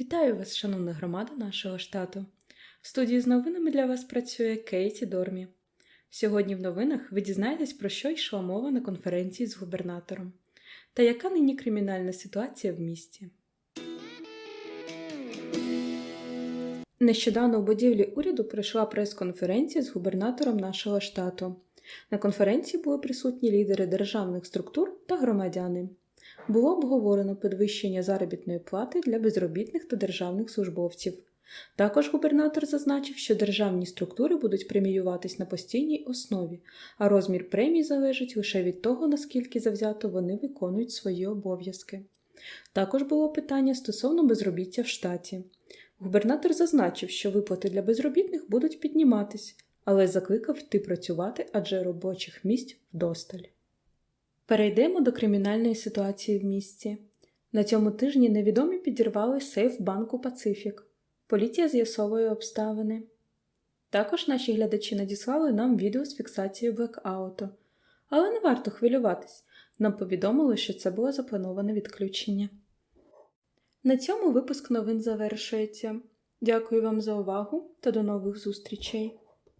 Вітаю вас, шановна громада нашого штату. В студії з новинами для вас працює Кейті Дормі. Сьогодні в новинах ви дізнаєтесь, про що йшла мова на конференції з губернатором та яка нині кримінальна ситуація в місті. Нещодавно у будівлі уряду пройшла прес-конференція з губернатором нашого штату. На конференції були присутні лідери державних структур та громадяни. Було обговорено підвищення заробітної плати для безробітних та державних службовців. Також губернатор зазначив, що державні структури будуть преміюватись на постійній основі, а розмір премій залежить лише від того, наскільки завзято вони виконують свої обов'язки. Також було питання стосовно безробіття в штаті. Губернатор зазначив, що виплати для безробітних будуть підніматись, але закликав йти працювати, адже робочих місць вдосталь. Перейдемо до кримінальної ситуації в місті. На цьому тижні невідомі підірвали сейф банку Пацифік. Поліція з'ясовує обставини. Також наші глядачі надіслали нам відео з фіксацією блекауту. Але не варто хвилюватись. Нам повідомили, що це було заплановане відключення. На цьому випуск новин завершується. Дякую вам за увагу та до нових зустрічей!